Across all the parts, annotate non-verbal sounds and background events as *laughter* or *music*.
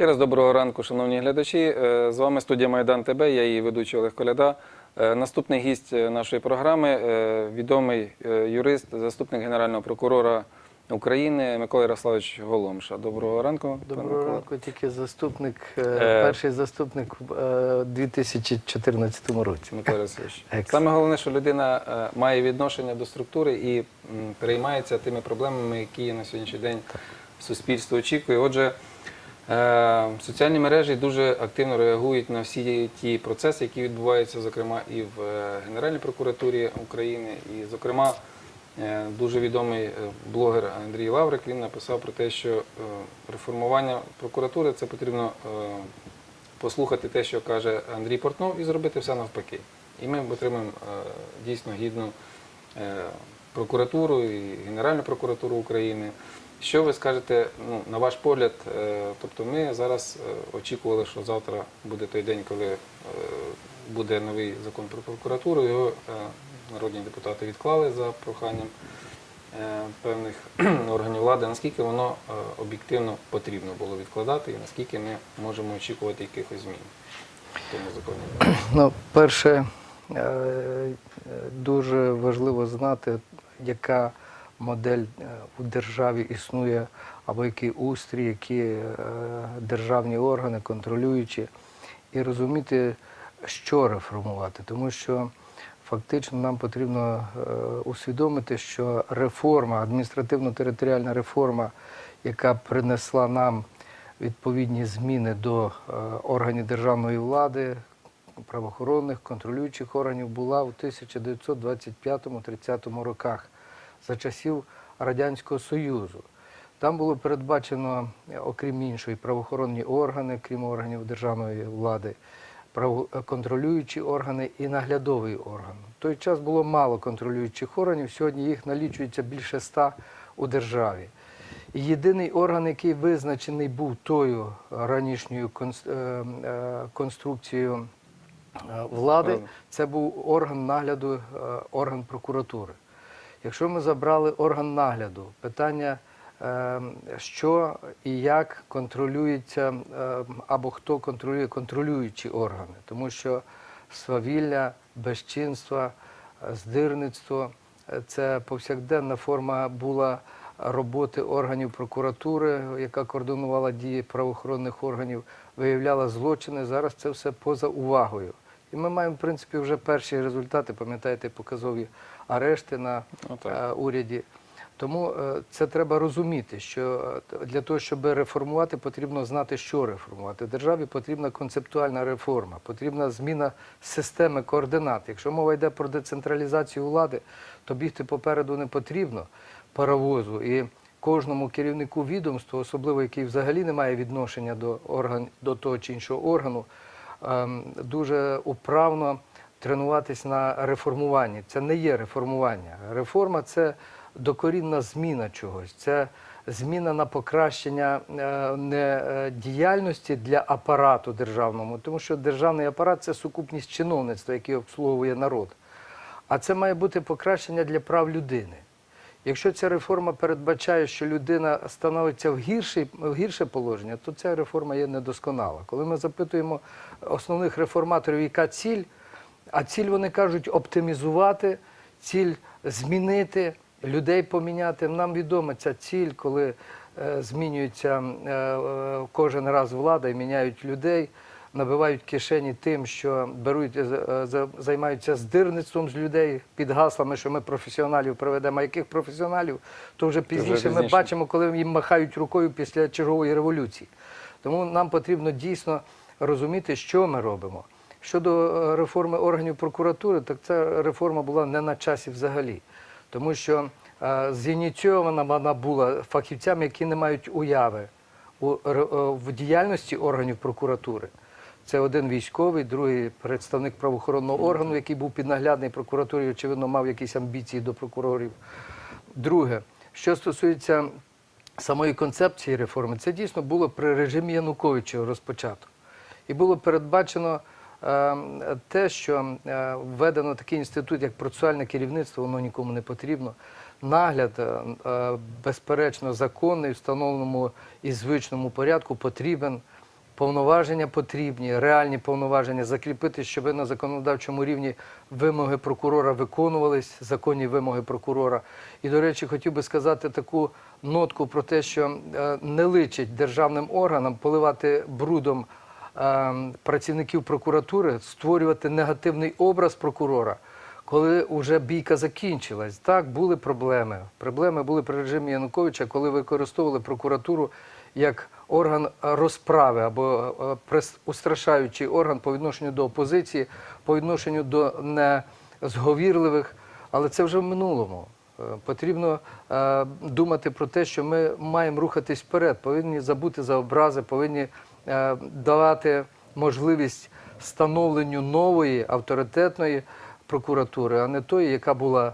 Ще раз доброго ранку, шановні глядачі. Е, З вами студія Майдан ТБ, я її ведучий Олег Коляда. Е, Наступний гість е, нашої програми відомий юрист, заступник Генерального прокурора України Микола Ярославович Голомша. Доброго ранку. Доброго ранку, тільки заступник, перший заступник е, 2014 році. Микола Ярославович. *laughs* Саме головне, що людина має відношення до структури і переймається тими проблемами, які на сьогоднішній день суспільство очікує. Отже, соціальні мережі дуже активно реагують на всі ті процеси, які відбуваються, зокрема, і в е, Генеральній прокуратурі України, і, зокрема, е, дуже відомий е, блогер Андрій Лаврик він написав про те, що е, реформування прокуратури це потрібно е, послухати те, що каже Андрій Портнов, і зробити все навпаки. І ми отримаємо е, дійсно гідну е, прокуратуру і Генеральну прокуратуру України. Що ви скажете, ну, на ваш погляд, е, тобто ми зараз е, очікували, що завтра буде той день, коли е, буде новий закон про прокуратуру. Його народні депутати відклали за проханням певних *clears throat* органів влади. Наскільки воно об'єктивно потрібно було відкладати, і наскільки ми можемо очікувати якихось змін в тому законі? *clears throat* Ну, перше, дуже важливо знати, яка модель е, у державі існує, або який устрій, які е, державні органи контролюючі, і розуміти, що реформувати. Тому що фактично нам потрібно е, усвідомити, що реформа, адміністративно-територіальна реформа, яка принесла нам відповідні зміни до органів державної влади, правоохоронних, контролюючих органів, була у 1925-30 роках за часів Радянського Союзу. Там було передбачено, е, окрім іншого, і правоохоронні органи, крім органів державної влади, е, контролюючі органи і наглядовий орган. В той час було мало контролюючих органів, сьогодні їх налічується більше ста у державі. І єдиний орган, який визначений був тою ранішньою е, е, конструкцією влади, це був орган нагляду, орган прокуратури. Якщо ми забрали орган нагляду, питання, е, що і як контролюється, е, або хто контролює контролюючі органи, тому що свавілля, безчинство, здирництво е, це повсякденна форма була роботи органів прокуратури, яка координувала дії правоохоронних органів, виявляла злочини. Зараз це все поза увагою. І ми маємо, в принципі, вже перші результати, пам'ятаєте, показові арешти на Ну, е, уряді. Тому е, це треба розуміти, що е, для того, щоб реформувати, потрібно знати, що реформувати. Державі потрібна концептуальна реформа, потрібна зміна системи координат. Якщо мова йде про децентралізацію влади, то бігти попереду не потрібно паровозу. І кожному керівнику відомства, особливо який взагалі не має відношення до орган, до того чи іншого органу, ем, дуже управно тренуватись на реформуванні. Це не є реформування. Реформа це докорінна зміна чогось. Це зміна на покращення е, не е, діяльності для апарату державному, тому що державний апарат це сукупність чиновництва, який обслуговує народ. А це має бути покращення для прав людини. Якщо ця реформа передбачає, що людина становиться в гірше, в гірше положення, то ця реформа є недосконала. Коли ми запитуємо основних реформаторів, яка ціль, а ціль вони кажуть оптимізувати, ціль змінити, людей поміняти. Нам відома ця ціль, коли е, змінюється е, е, кожен раз влада і міняють людей, набивають кишені тим, що беруть, е, займаються здирництвом з людей під гаслами, що ми професіоналів приведемо. А яких професіоналів, то вже пізніше ми пізніше. бачимо, коли їм махають рукою після чергової революції. Тому нам потрібно дійсно розуміти, що ми робимо. Щодо е, реформи органів прокуратури, так ця реформа була не на часі взагалі, тому що е, зініційована вона була фахівцями, які не мають уяви е, в діяльності органів прокуратури. Це один військовий, другий представник правоохоронного органу, який був піднаглядний прокуратурі, очевидно, мав якісь амбіції до прокурорів. Друге, що стосується самої концепції реформи, це дійсно було при режимі Януковича розпочато. І було передбачено те, що е, введено такий інститут, як процесуальне керівництво, воно нікому не потрібно. Нагляд, е, е, безперечно, законний, встановленому і звичному порядку потрібен. повноваження потрібні, реальні повноваження закріпити, щоб на законодавчому рівні вимоги прокурора виконувались, законні вимоги прокурора. І, до речі, хотів би сказати таку нотку про те, що не личить державним органам поливати брудом працівників прокуратури, створювати негативний образ прокурора коли вже бійка закінчилась. Так, були проблеми. Проблеми були при режимі Януковича, коли використовували прокуратуру як орган розправи або е, прес- устрашаючий орган по відношенню до опозиції, по відношенню до незговірливих. Але це вже в минулому. Е, Потрібно е, думати про те, що ми маємо рухатись вперед, повинні забути за образи, повинні е, давати можливість становленню нової авторитетної прокуратури, а не тої, яка була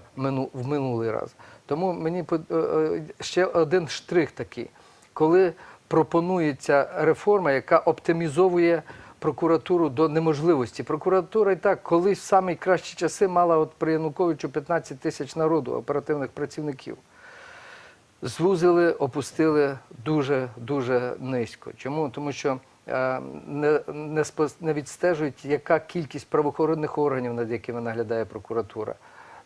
в минулий раз. Тому мені е, е, ще один штрих такий, коли пропонується реформа, яка оптимізовує прокуратуру до неможливості. Прокуратура і так колись в самі кращі часи мала от при Януковичу 15 тисяч народу оперативних працівників. Звузили, опустили дуже дуже низько. Чому? Тому що е, не, не, не відстежують, яка кількість правоохоронних органів, над якими наглядає прокуратура.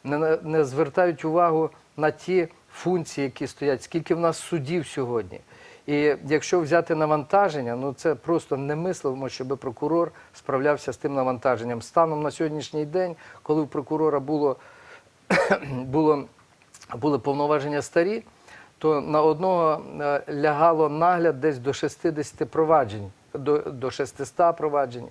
Не, не звертають увагу на ті функції, які стоять, скільки в нас судів сьогодні. І якщо взяти навантаження, ну це просто немислимо, щоб прокурор справлявся з тим навантаженням. Станом на сьогоднішній день, коли у прокурора було *coughs* було, були повноваження старі, то на одного е, лягало нагляд десь до 60 проваджень, до, до 600 проваджень,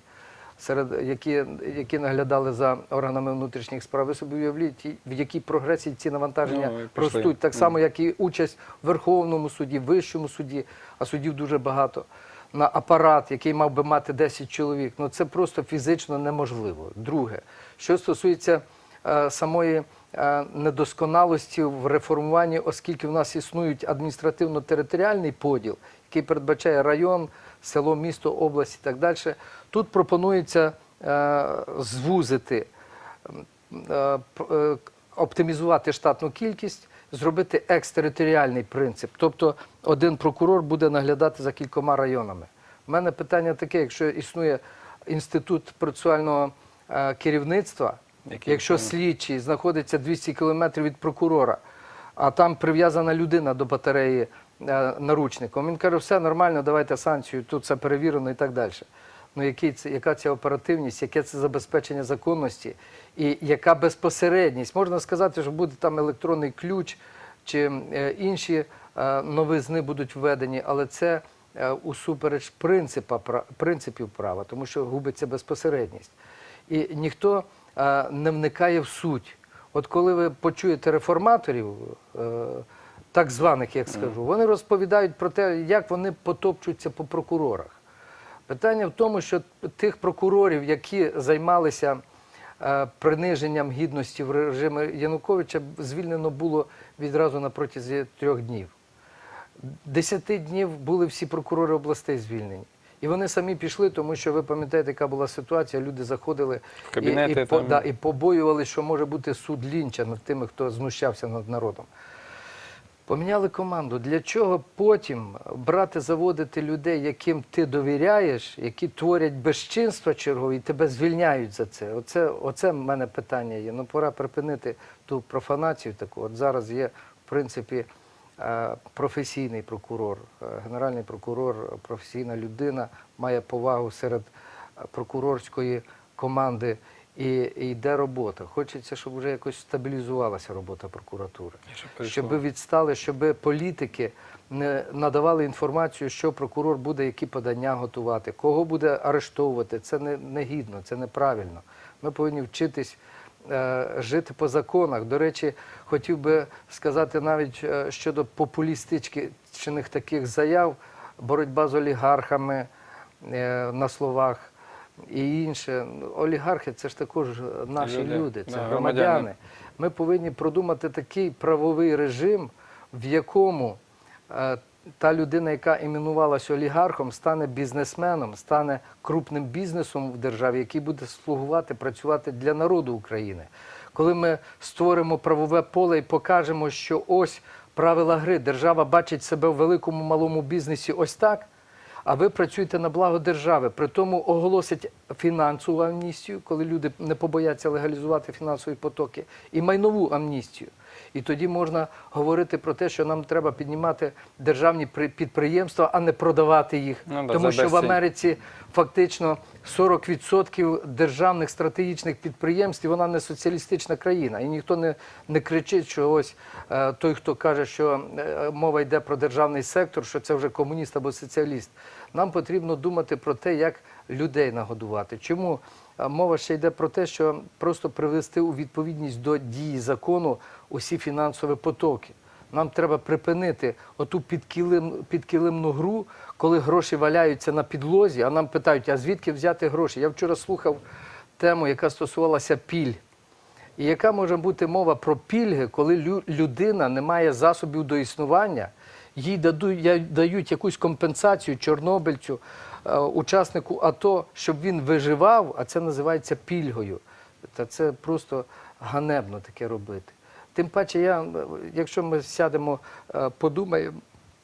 серед які, які наглядали за органами внутрішніх справ. Ви собі уявліть, в якій прогресії ці навантаження Ну, ростуть, так само, як і участь в Верховному суді, Вищому суді, а судів дуже багато. На апарат, який мав би мати 10 чоловік, ну це просто фізично неможливо. Друге, що стосується е, самої недосконалості в реформуванні, оскільки в нас існують адміністративно-територіальний поділ, який передбачає район, село, місто, область і так далі. Тут пропонується е, звузити, е, е, оптимізувати штатну кількість, зробити екстериторіальний принцип. Тобто один прокурор буде наглядати за кількома районами. У мене питання таке: якщо існує інститут процесуального е, керівництва, якщо слідчий знаходиться 200 кілометрів від прокурора, а там прив'язана людина до батареї е, наручником, він каже, все нормально, давайте санкцію, тут все перевірено і так далі. Ну, який це, яка це оперативність, яке це забезпечення законності і яка безпосередність? Можна сказати, що буде там електронний ключ чи е, інші е, новизни будуть введені, але це е, усупереч принципа, принципів права, тому що губиться безпосередність. І ніхто не вникає в суть. От коли ви почуєте реформаторів, е, так званих, як скажу, вони розповідають про те, як вони потопчуться по прокурорах. Питання в тому, що тих прокурорів, які займалися е, приниженням гідності в режимі Януковича, звільнено було відразу на протязі трьох днів. Десяти днів були всі прокурори областей звільнені. І вони самі пішли, тому що ви пам'ятаєте, яка була ситуація. Люди заходили В кабінети і, і, по- да, і побоювали, що може бути суд лінча над тими, хто знущався над народом. Поміняли команду. Для чого потім брати, заводити людей, яким ти довіряєш, які творять безчинства чергові, і тебе звільняють за це? Оце, оце в мене питання є. Ну, пора припинити ту профанацію таку. От зараз є, в принципі, професійний прокурор, е, генеральний прокурор, професійна людина, має повагу серед е, прокурорської команди. І, і йде робота. Хочеться, щоб вже якось стабілізувалася робота прокуратури щоб щоб відстали, щоб політики не надавали інформацію, що прокурор буде які подання готувати, кого буде арештовувати. Це не, не гідно, це неправильно. Ми повинні вчитись е, жити по законах. До речі, хотів би сказати навіть е, щодо популістичних таких заяв, боротьба з олігархами е, на словах. І інше, олігархи це ж також наші Люди, люди, це громадяни. громадяни. Ми повинні продумати такий правовий режим, в якому е, та людина, яка іменувалася олігархом, стане бізнесменом, стане крупним бізнесом в державі, який буде слугувати, працювати для народу України. Коли ми створимо правове поле і покажемо, що ось правила гри, держава бачить себе в великому малому бізнесі ось так. а ви працюєте на благо держави. При тому оголосять фінансову амністію, коли люди не побояться легалізувати фінансові потоки, і майнову амністію. І тоді можна говорити про те, що нам треба піднімати державні підприємства, а не продавати їх. Ну да, Тому що в. Америці фактично 40% державних стратегічних підприємств, і вона не соціалістична країна. І ніхто не, не кричить, що ось е, той, хто каже, що е, мова йде про державний сектор, що це вже комуніст або соціаліст. Нам потрібно думати про те, як людей нагодувати. Чому Е, мова ще йде про те, що просто привести у відповідність до дії закону усі фінансові потоки. Нам треба припинити оту підкилим, підкилимну гру, коли гроші валяються на підлозі, а нам питають, а звідки взяти гроші? Я вчора слухав тему, яка стосувалася піль. І яка може бути мова про пільги, коли людина не має засобів до існування, їй даду- я- дають якусь компенсацію чорнобильцю, е, учаснику АТО, щоб він виживав, а це називається пільгою. Та це просто ганебно таке робити. Тим паче, я, е, якщо ми сядемо, е, подумаємо,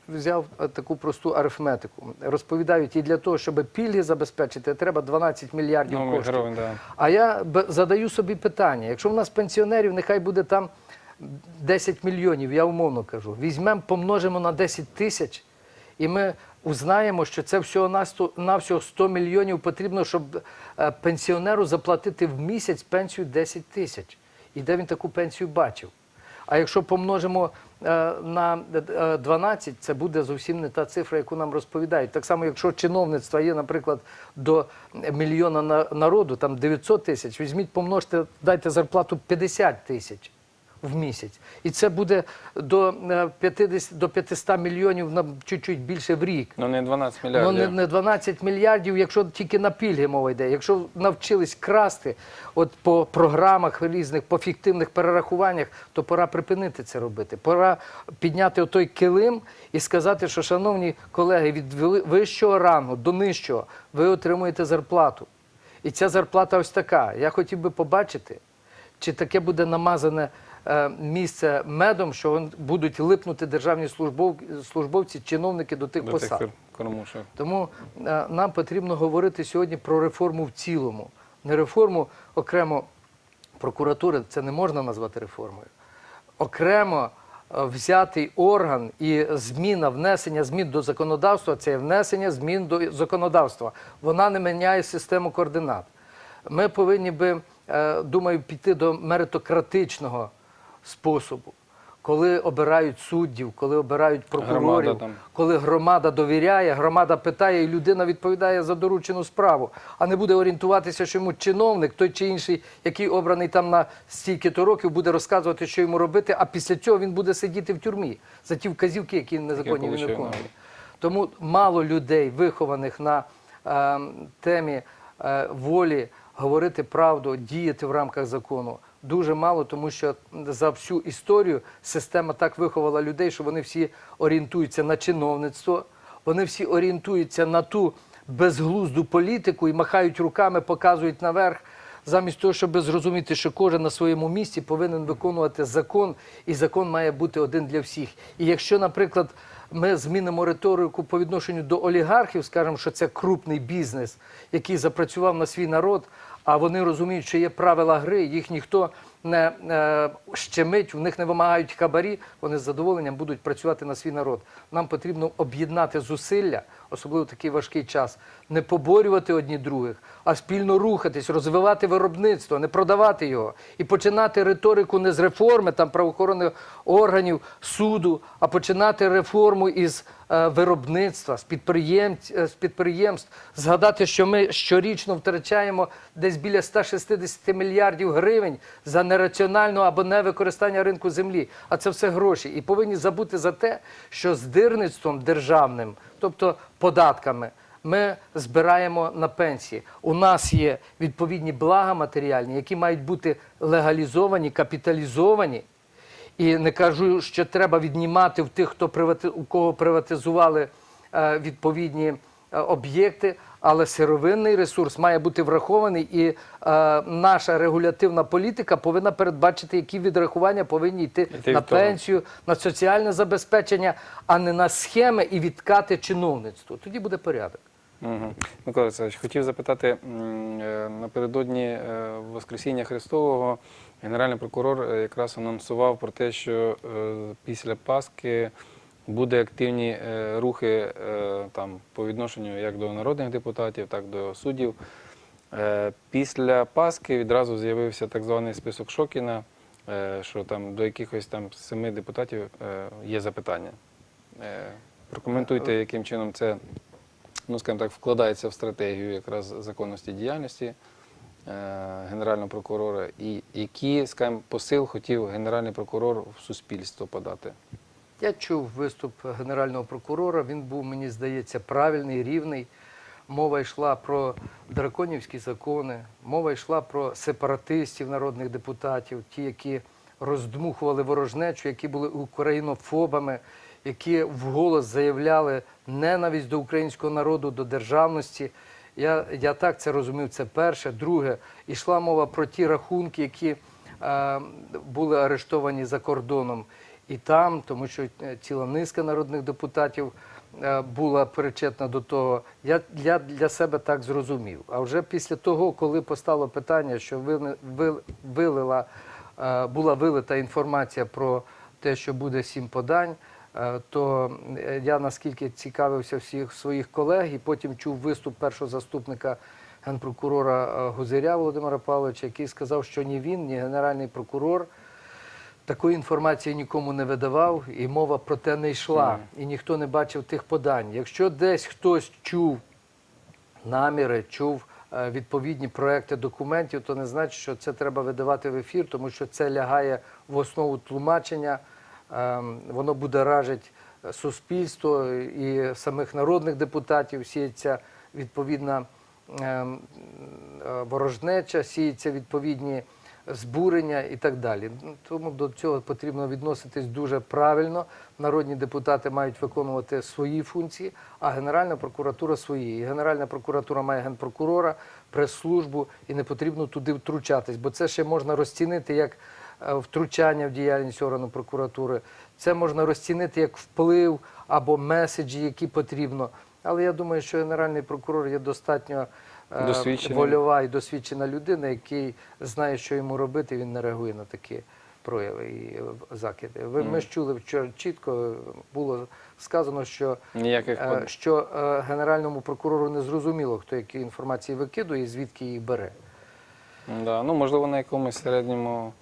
взяв е, таку просту арифметику. Розповідають, і для того, щоб пільги забезпечити, треба 12 мільярдів Ну, коштів. гривень, да. А я задаю собі питання: якщо в нас пенсіонерів, нехай буде там 10 мільйонів, я умовно кажу, візьмемо, помножимо на 10 тисяч, і ми узнаємо, що це всього на всього 100 мільйонів потрібно, щоб пенсіонеру заплатити в місяць пенсію 10 тисяч. І де він таку пенсію бачив? А якщо помножимо е, на е, 12, це буде зовсім не та цифра, яку нам розповідають. Так само, якщо чиновництво є, наприклад, до мільйона на- народу, там 900 тисяч, візьміть, помножте, дайте зарплату 50 тисяч в місяць. І це буде до е, 50, до 500 мільйонів на чуть-чуть більше в рік. Ну не 12 Ну, мільярдів. не, не 12 мільярдів, якщо тільки на пільги мова йде. Якщо навчились красти от по програмах різних, по фіктивних перерахуваннях, то пора припинити це робити. Пора підняти отой килим і сказати, що, шановні колеги, від вищого рангу до нижчого ви отримуєте зарплату. І ця зарплата ось така. Я хотів би побачити, чи таке буде намазане е, місце медом, що будуть липнути державні службов, службовці, чиновники до тих До посад. тих кормушок. Тому е, нам потрібно говорити сьогодні про реформу в цілому. Не реформу окремо прокуратури, це не можна назвати реформою. Окремо е, взятий орган і зміна, внесення змін до законодавства це внесення змін до законодавства. Вона не міняє систему координат. Ми повинні би, е, думаю, піти до меритократичного способу, коли обирають суддів, коли обирають прокурорів, Громада коли громада довіряє, громада питає, і людина відповідає за доручену справу, а не буде орієнтуватися, що йому чиновник, той чи інший, який обраний там на стільки-то років, буде розказувати, що йому робити, а після цього він буде сидіти в тюрмі за ті вказівки, які незаконні він виконує. Тому мало людей, вихованих на е, темі е, волі говорити правду, діяти в рамках закону. Дуже мало, тому що за всю історію система так виховала людей, що вони всі орієнтуються на чиновництво, вони всі орієнтуються на ту безглузду політику і махають руками, показують наверх, замість того, щоб зрозуміти, що кожен на своєму місці повинен виконувати закон, і закон має бути один для всіх. І якщо, наприклад, ми змінимо риторику по відношенню до олігархів, скажемо, що це крупний бізнес, який запрацював на свій народ, а вони розуміють, що є правила гри, їх ніхто не е, щемить, в них не вимагають хабарі, вони з задоволенням будуть працювати на свій народ. Нам потрібно об'єднати зусилля, особливо в такий важкий час, не поборювати одні других, а спільно рухатись, розвивати виробництво, не продавати його і починати риторику не з реформи там правоохоронних органів, суду, а починати реформу із е, виробництва, з підприємць, е, з підприємств, згадати, що ми щорічно втрачаємо десь біля 160 мільярдів гривень за нераціональну або невикористання ринку землі. А це все гроші. І повинні забути за те, що з дирництвом державним, тобто податками. Ми збираємо на пенсії. У нас є відповідні блага матеріальні, які мають бути легалізовані, капіталізовані. І не кажу, що треба віднімати в тих, хто у кого приватизували е, відповідні е, об'єкти, але сировинний ресурс має бути врахований, і е, наша регулятивна політика повинна передбачити, які відрахування повинні йти Йти на пенсію, на соціальне забезпечення, а не на схеми і відкати чиновництву. Тоді буде порядок. Угу. Микола Олександрович, хотів запитати, е, напередодні е, Воскресіння Христового Генеральний прокурор е, якраз анонсував про те, що після Пасхи буде активні е, рухи е, там, по відношенню як до народних депутатів, так і до суддів. Е, Після Пасхи відразу з'явився так званий список Шокіна, що там до якихось там семи депутатів є запитання. Прокоментуйте, яким чином це ну, скажімо так, вкладається в стратегію якраз законності діяльності Генерального прокурора, і який, скажімо, посил хотів Генеральний прокурор в суспільство подати. Я чув виступ генерального прокурора. Він був, мені здається, правильний, рівний. Мова йшла про драконівські закони, мова йшла про сепаратистів, народних депутатів, ті, які роздмухували ворожнечу, які були українофобами, які вголос заявляли ненависть до українського народу, до державності. Я, я так це розумів. Це перше. Друге, йшла мова про ті рахунки, які е, були арештовані за кордоном і там, тому що е, ціла низка народних депутатів е, була причетна до того. Я для, для себе так зрозумів. А вже після того, коли постало питання, що вили- вил- вилила, е, була вилита інформація про те, що буде сім подань. То я наскільки цікавився всіх своїх колег, і потім чув виступ першого заступника генпрокурора Гузиря Володимира Павловича, який сказав, що ні він, ні генеральний прокурор такої інформації нікому не видавав, і мова про те не йшла, і ніхто не бачив тих подань. Якщо десь хтось чув наміри, чув е, відповідні проекти документів, то не значить, що це треба видавати в ефір, тому що це лягає в основу тлумачення, ем, воно будоражить е, суспільство і самих народних депутатів, сіється відповідна ем, е, ворожнеча, сіються відповідні збурення і так далі. Ну, Тому до цього потрібно відноситись дуже правильно. Народні депутати мають виконувати свої функції, а Генеральна прокуратура свої. І Генеральна прокуратура має генпрокурора, прес-службу, і не потрібно туди втручатись, бо це ще можна розцінити як е, втручання в діяльність органу прокуратури. Це можна розцінити як вплив або меседжі, які потрібно. Але я думаю, що генеральний прокурор є достатньо. Вольова і досвідчена людина, який знає, що йому робити, він не реагує на такі прояви і е, закиди. Ви ми ж чули вчора чітко було сказано, що, Ніяких е, що е, генеральному прокурору не зрозуміло, хто які інформації викидує і звідки їх бере. Да. Ну, можливо, на якомусь середньому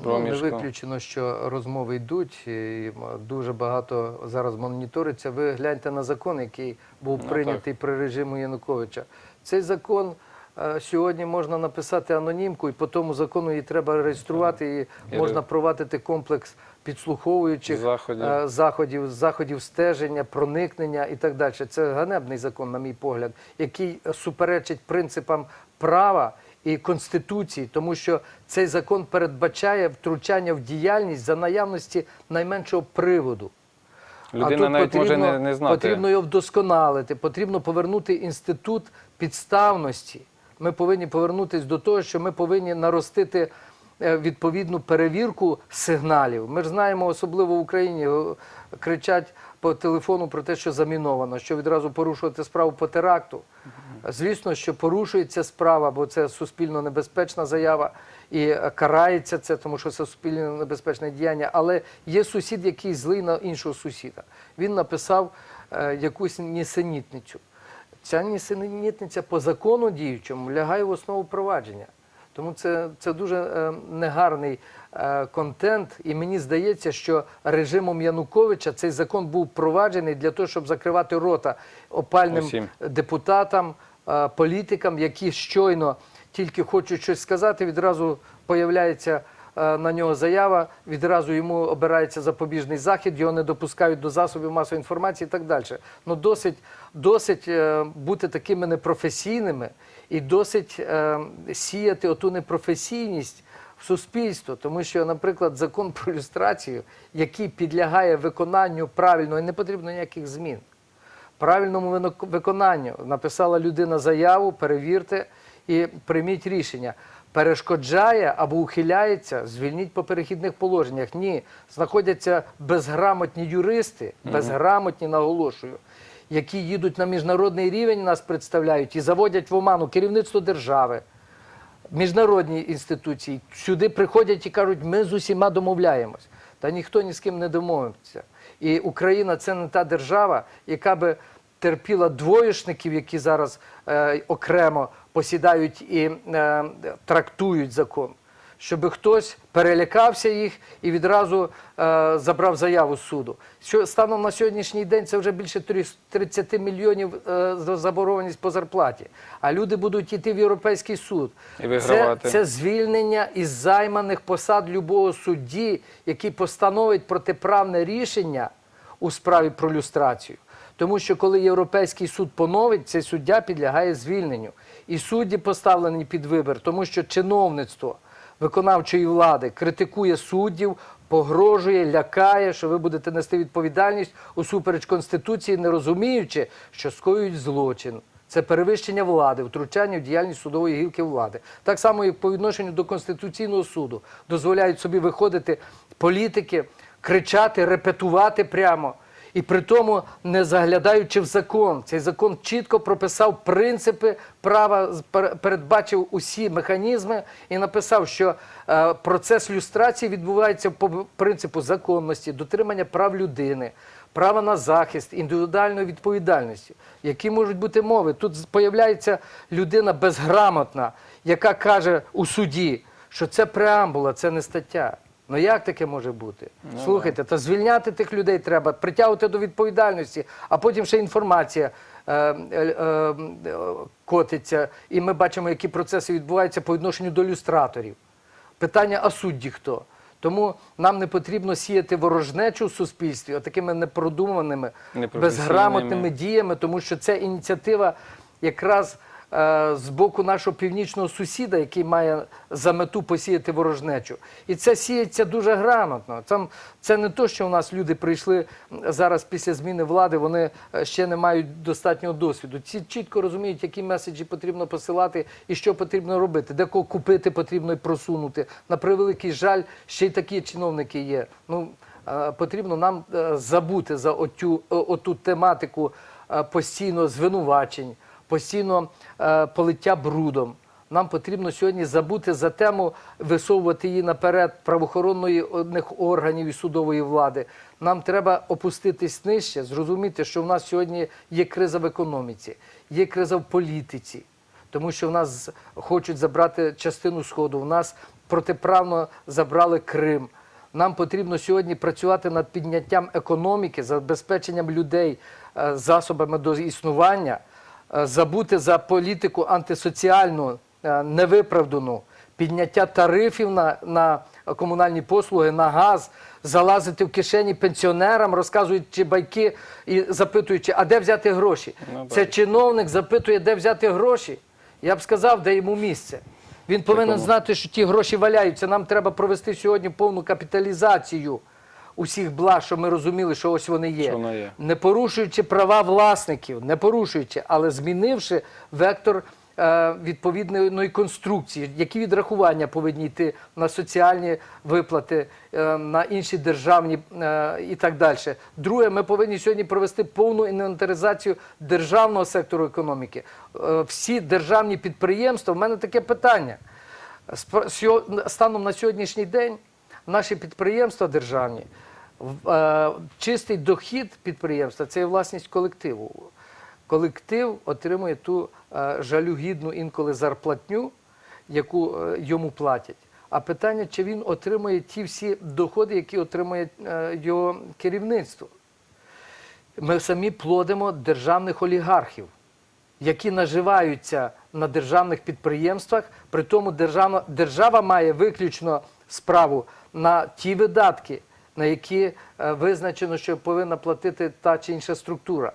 Ну, не виключено, що розмови йдуть, і дуже багато зараз моніториться. Ви гляньте на закон, який був Ну, прийнятий при режиму Януковича. Цей закон е, сьогодні можна написати анонімку, і по тому закону її треба реєструвати, і І можна провадити комплекс підслуховуючих Заходів. е, заходів, заходів стеження, проникнення і так далі. Це ганебний закон, на мій погляд, який суперечить принципам права і конституції, тому що цей закон передбачає втручання в діяльність за наявності найменшого приводу. Людина навіть може не, не знати. Потрібно його вдосконалити, потрібно повернути інститут підставності. Ми повинні повернутися до того, що ми повинні наростити е, відповідну перевірку сигналів. Ми ж знаємо, особливо в Україні кричать по телефону про те, що заміновано, що відразу порушувати справу по теракту. Звісно, що порушується справа, бо це суспільно небезпечна заява і карається це, тому що це суспільно небезпечне діяння. Але є сусід, який злий на іншого сусіда. Він написав е, якусь нісенітницю. Ця нісенітниця по закону діючому лягає в основу провадження. Тому це, це дуже е, негарний контент, і мені здається, що режимом Януковича цей закон був впроваджений для того, щоб закривати рота опальним Усім. депутатам, е, політикам, які щойно тільки хочуть щось сказати, відразу появляється е, на нього заява, відразу йому обирається запобіжний захід, його не допускають до засобів масової інформації і так далі. Ну досить, досить е, бути такими непрофесійними і досить е, сіяти оту непрофесійність суспільство, тому що, наприклад, закон про люстрацію, який підлягає виконанню правильно, і не потрібно ніяких змін. правильному виконанню. Написала людина заяву, перевірте і прийміть рішення. Перешкоджає або ухиляється, звільніть по перехідних положеннях. Ні, знаходяться безграмотні юристи, безграмотні, наголошую, які їдуть на міжнародний рівень, нас представляють і заводять в оману керівництво держави, міжнародні інституції. Сюди приходять і кажуть, ми з усіма домовляємось. Та ніхто ні з ким не домовиться. І Україна це не та держава, яка би терпіла двоєшників, які зараз е, окремо посідають і е, трактують закон. Щоб хтось перелякався їх і відразу е, забрав заяву з суду. Що станом на сьогоднішній день це вже більше 30 мільйонів е, за заборгованість по зарплаті. А люди будуть йти в Європейський суд. І вигравати. Це, це звільнення із займаних посад любого судді, який постановить протиправне рішення у справі про люстрацію. Тому що коли Європейський суд поновить, цей суддя підлягає звільненню. І судді поставлені під вибір, тому що чиновництво виконавчої влади критикує суддів, погрожує, лякає, що ви будете нести відповідальність усупереч Конституції, не розуміючи, що скоюють злочин. Це перевищення влади, втручання в діяльність судової гілки влади. Так само, як по відношенню до Конституційного суду дозволяють собі виходити політики, кричати, репетувати прямо. І при тому не заглядаючи в закон. Цей закон чітко прописав принципи права, передбачив усі механізми і написав, що е, процес люстрації відбувається по принципу законності, дотримання прав людини, права на захист, індивідуальної відповідальності. Які можуть бути мови? Тут з'являється людина безграмотна, яка каже у суді, що це преамбула, це не стаття. Ну як таке може бути? Слухайте, та звільняти тих людей треба, притягувати до відповідальності, а потім ще інформація е, е, е, котиться, і ми бачимо, які процеси відбуваються по відношенню до люстраторів. Питання, а судді хто? Тому нам не потрібно сіяти ворожнечу в суспільстві такими непродуманими, безграмотними діями, тому що це ініціатива якраз з боку нашого північного сусіда, який має за мету посіяти ворожнечу. І це сіється дуже грамотно. Там, це не то, що у нас люди прийшли зараз після зміни влади, вони е, ще не мають достатнього досвіду. Ці чітко розуміють, які меседжі потрібно посилати і що потрібно робити, де кого купити потрібно і просунути. На превеликий жаль, ще й такі чиновники є. Ну, е, потрібно нам е, забути за отю, е, оту тематику е, постійно звинувачень, постійно е, полиття брудом. Нам потрібно сьогодні забути за тему, висовувати її наперед правоохоронних органів і судової влади. Нам треба опуститись нижче, зрозуміти, що в нас сьогодні є криза в економіці, є криза в політиці, тому що в нас хочуть забрати частину сходу. В нас протиправно забрали Крим. Нам потрібно сьогодні працювати над підняттям економіки, забезпеченням людей е, засобами до існування, забути за політику антисоціальну, е, невиправдану, підняття тарифів на, на комунальні послуги, на газ, залазити в кишені пенсіонерам, розказуючи байки і запитуючи, а де взяти гроші? Ну, Це чиновник запитує, де взяти гроші. Я б сказав, де йому місце. Він повинен знати, що ті гроші валяються. Нам треба провести сьогодні повну капіталізацію усіх благ, щоб ми розуміли, що ось вони є. Що є. Не порушуючи права власників, не порушуючи, але змінивши вектор е, відповідної конструкції, які відрахування повинні йти на соціальні виплати, е, на інші державні е, і так далі. Друге, ми повинні сьогодні провести повну інвентаризацію державного сектору економіки. Е, всі державні підприємства. В мене таке питання. Спро- сьо- Станом на сьогоднішній день наші підприємства державні, е, чистий дохід підприємства це власність колективу. Колектив отримує ту е, жалюгідну інколи зарплатню, яку е, йому платять. А питання, чи він отримує ті всі доходи, які отримує його керівництво. Ми самі плодимо державних олігархів, які наживаються на державних підприємствах. При тому державна, держава має виключно справу на ті видатки, на які е, визначено, що повинна платити та чи інша структура.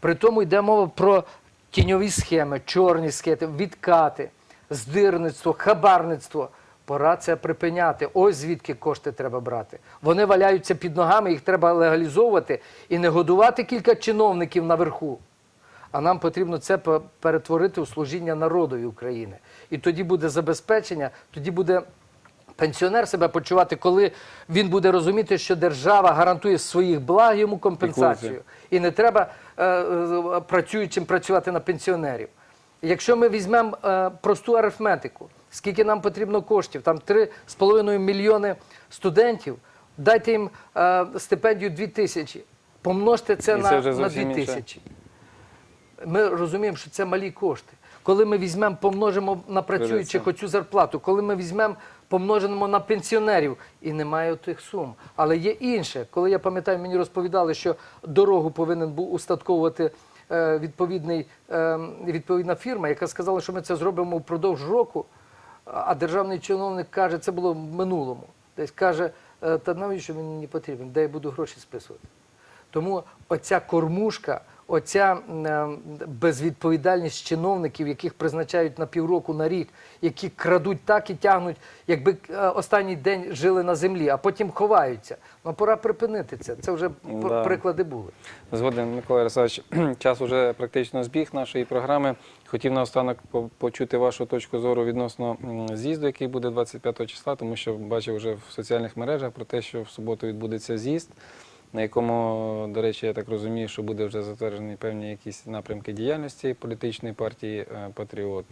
При тому йде мова про тіньові схеми, чорні схеми, відкати, здирництво, хабарництво Пора це припиняти. Ось звідки кошти треба брати. Вони валяються під ногами, їх треба легалізовувати і не годувати кілька чиновників наверху. А нам потрібно це пе- перетворити у служіння народові України. І тоді буде забезпечення, тоді буде пенсіонер себе почувати, коли він буде розуміти, що держава гарантує своїх благ йому компенсацію. І не треба е, е, працюючим працювати на пенсіонерів. Якщо ми візьмемо е, просту арифметику, скільки нам потрібно коштів, там 3,5 мільйони студентів, дайте їм е, стипендію 2 тисячі, помножте це на, на 2 зовсім інше. тисячі. Ми розуміємо, що це малі кошти. Коли ми візьмемо, помножимо на працюючих оцю зарплату, коли ми візьмемо, помножимо на пенсіонерів, і немає тих сум. Але є інше. Коли я пам'ятаю, мені розповідали, що дорогу повинен був устатковувати е, відповідний, е, відповідна фірма, яка сказала, що ми це зробимо впродовж року. А державний чиновник каже, це було в минулому. Десь каже, «Е, та навіщо він мені потрібен, де я буду гроші списувати. Тому оця кормушка, оця е, безвідповідальність чиновників, яких призначають на півроку, на рік, які крадуть так і тягнуть, якби е, останній день жили на землі, а потім ховаються. Ну пора припинити це. Це вже Да. приклади були. Згоден, Микола Ярославович, *clears throat* час уже практично збіг нашої програми. Хотів наостанок почути вашу точку зору відносно з'їзду, який буде 25 числа, тому що бачив вже в соціальних мережах про те, що в суботу відбудеться з'їзд, на якому, до речі, я так розумію, що буде вже затверджені певні якісь напрямки діяльності політичної партії е, Патріот.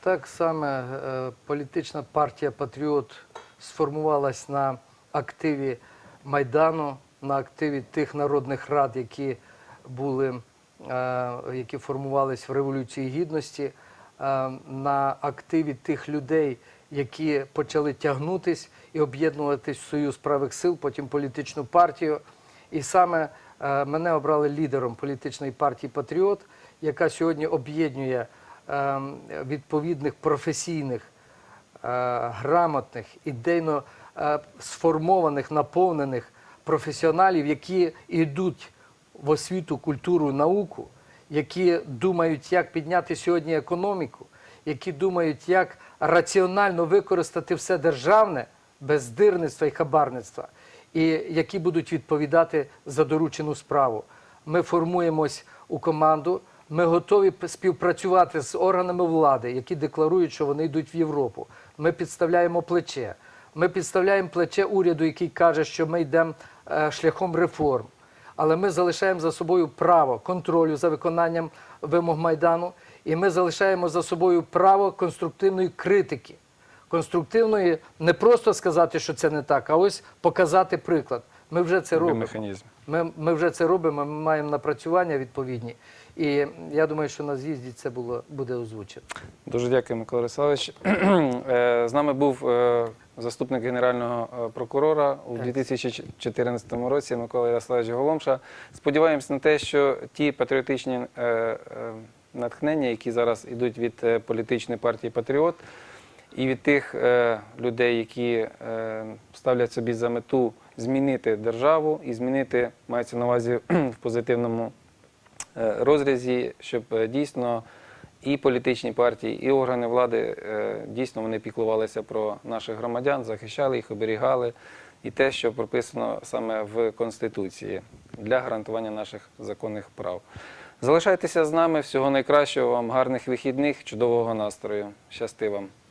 Так саме е, політична партія Патріот сформувалась на активі Майдану, на активі тих народних рад, які були, е, які формувались в Революції Гідності, на активі тих людей, які почали тягнутись і об'єднуватись в Союз правих сил, потім політичну партію. І саме е, мене обрали лідером політичної партії Патріот, яка сьогодні об'єднує е, відповідних професійних, е, грамотних, ідейно сформованих, наповнених професіоналів, які йдуть в освіту, культуру, науку, які думають, як підняти сьогодні економіку, які думають, як раціонально використати все державне без здирництва і хабарництва, і які будуть відповідати за доручену справу. Ми формуємось у команду. Ми готові співпрацювати з органами влади, які декларують, що вони йдуть в Європу. Ми підставляємо плече. Ми підставляємо плече уряду, який каже, що ми йдемо е, шляхом реформ. Але ми залишаємо за собою право контролю за виконанням вимог Майдану, і ми залишаємо за собою право конструктивної критики. Конструктивної не просто сказати, що це не так, а ось показати приклад. Ми вже це робимо. механізм. Ми, ми вже це робимо, ми маємо напрацювання відповідні. І я думаю, що на з'їзді це було, буде озвучено. Дуже дякую, Микола Ярославович. *clears throat* Е, З нами був е, заступник генерального е, прокурора у Так. 2014 році Микола Ярославович Голомша. Сподіваємось на те, що ті патріотичні натхнення, які зараз йдуть від політичної партії Патріот, і від тих е, людей, які е, ставлять собі за мету змінити державу і змінити, мається на увазі *clears throat* в позитивному е, розрізі, щоб е, дійсно і політичні партії, і органи влади е, дійсно вони піклувалися про наших громадян, захищали їх, оберігали. І те, що прописано саме в Конституції для гарантування наших законних прав. Залишайтеся з нами. Всього найкращого вам, гарних вихідних, чудового настрою. Щасти вам!